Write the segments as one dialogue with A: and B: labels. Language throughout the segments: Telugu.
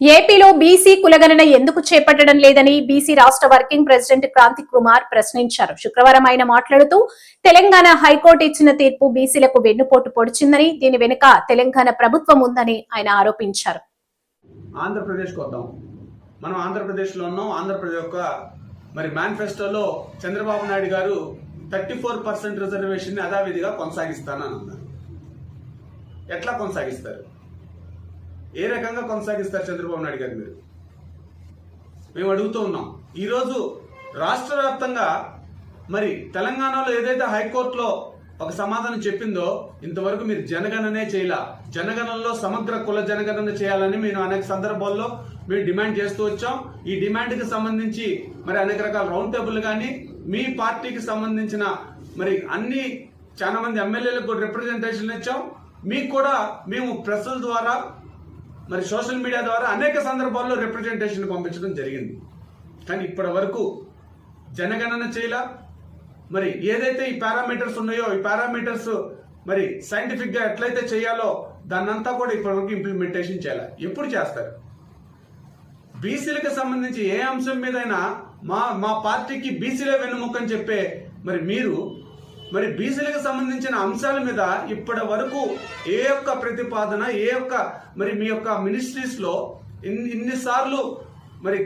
A: ఏపీలో బీసీ కులగణన ఎందుకు చేపట్టడం లేదని బీసీ రాష్ట్ర వర్కింగ్ ప్రెసిడెంట్ క్రాంతి కుమార్ ప్రశ్నించారు. శుక్రవారం ఆయన మాట్లాడుతూ తెలంగాణ హైకోర్టు ఇచ్చిన తీర్పు బీసీలకు వెన్నుపోటు పొడిచిందని దీని వెనుక తెలంగాణ ప్రభుత్వం ఉందని ఆయన ఆరోపించారు.
B: ఆంధ్రప్రదేశ్కి వద్దాం మనం ఆంధ్రప్రదేశ్లో ఉన్నాం. ఆంధ్రప్రదేశ్ యొక్క మరి మేనిఫెస్టోలో చంద్రబాబు నాయుడు గారు థర్టీ ఫోర్ పర్సెంట్ రిజర్వేషన్ యథావిధిగా కొనసాగిస్తానని అన్నారు. ఎట్లా కొనసాగిస్తారు? ఏ రకంగా కొనసాగిస్తారు చంద్రబాబు నాయుడు గారు మీరు? మేము అడుగుతూ ఉన్నాం. ఈరోజు రాష్ట్ర వ్యాప్తంగా మరి తెలంగాణలో ఏదైతే హైకోర్టులో ఒక సమాధానం చెప్పిందో ఇంతవరకు మీరు జనగణనే చేయలా. జనగణనలో సమగ్ర కుల జనగణన చేయాలని మేము అనేక సందర్భాల్లో మేము డిమాండ్ చేస్తూ వచ్చాం. ఈ డిమాండ్కి సంబంధించి మరి అనేక రకాల రౌండ్ టేబుల్ కానీ మీ పార్టీకి సంబంధించిన మరి అన్ని చాలా మంది ఎమ్మెల్యేలకు రిప్రజెంటేషన్ ఇచ్చాం. మీకు కూడా మేము ప్రెస్ల ద్వారా మరి సోషల్ మీడియా ద్వారా అనేక సందర్భాల్లో రిప్రజెంటేషన్ పంపించడం జరిగింది. కానీ ఇప్పటి వరకు జనగణన చేయలా. మరి ఏదైతే ఈ పారామీటర్స్ ఉన్నాయో ఈ పారామీటర్స్ మరి సైంటిఫిక్గా ఎట్లయితే చేయాలో దాన్నంతా కూడా ఇప్పటివరకు ఇంప్లిమెంటేషన్ చేయాలి? ఎప్పుడు చేస్తారు? బీసీలకు సంబంధించి ఏ అంశం మీదైనా మా మా పార్టీకి బీసీలే వెన్నుముక్కని చెప్పే మరి మీరు మరి బీసీలకు సంబంధించిన అంశాల మీద ఇప్పటి వరకు ఏ యొక్క ప్రతిపాదన ఏ యొక్క మరి మీ యొక్క మినిస్ట్రీస్లో ఇన్ని ఇన్నిసార్లు మరి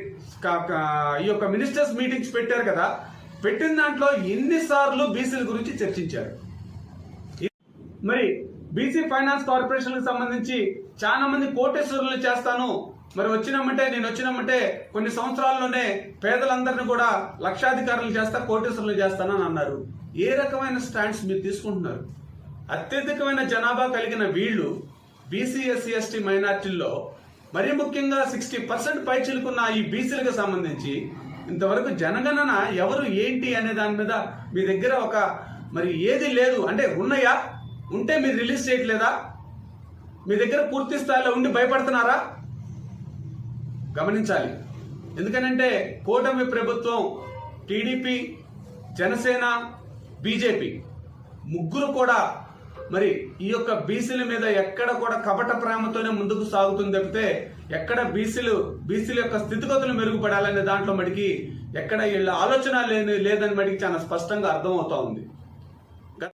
B: ఈ యొక్క మినిస్టర్స్ మీటింగ్స్ పెట్టారు కదా పెట్టిన దాంట్లో ఎన్నిసార్లు బీసీల గురించి చర్చించారు? మరి బీసీ ఫైనాన్స్ కార్పొరేషన్ సంబంధించి చాలా మంది కోటేశ్వరులు చేస్తాను. మరి వచ్చినామంటే నేను వచ్చినామంటే కొన్ని సంవత్సరాల్లోనే పేదలందరినీ కూడా లక్షాధికారులు చేస్తా కోటేశ్వరులు చేస్తానని అన్నారు. ఏ రకమైన స్టాండ్స్ మీరు తీసుకుంటున్నారు? అత్యధికమైన జనాభా కలిగిన వీళ్ళు బీసీ ఎస్సీ ఎస్టీ మైనార్టీల్లో మరీ ముఖ్యంగా సిక్స్టీ పర్సెంట్ పై చిలుకున్న ఈ బీసీలకు సంబంధించి ఇంతవరకు జనగణన ఎవరు ఏంటి అనే దాని మీద మీ దగ్గర ఒక మరి ఏది లేదు. అంటే ఉన్నాయా? ఉంటే మీరు రిలీజ్ చేయట్లేదా? మీ దగ్గర పూర్తి స్థాయిలో ఉండి భయపడుతున్నారా? గమనించాలి. ఎందుకనంటే కూటమి ప్రభుత్వం టీడీపీ జనసేన బీజేపీ ముగ్గురు కూడా మరి ఈ యొక్క బీసీల మీద ఎక్కడ కూడా కపట ప్రేమతోనే ముందుకు సాగుతుంది తప్పితే ఎక్కడ బీసీలు బీసీల యొక్క స్థితిగతులు మెరుగుపడాలనే దాంట్లో మడికి ఎక్కడ వీళ్ళ ఆలోచన లేని లేదని మడికి చాలా స్పష్టంగా అర్థమవుతా ఉంది.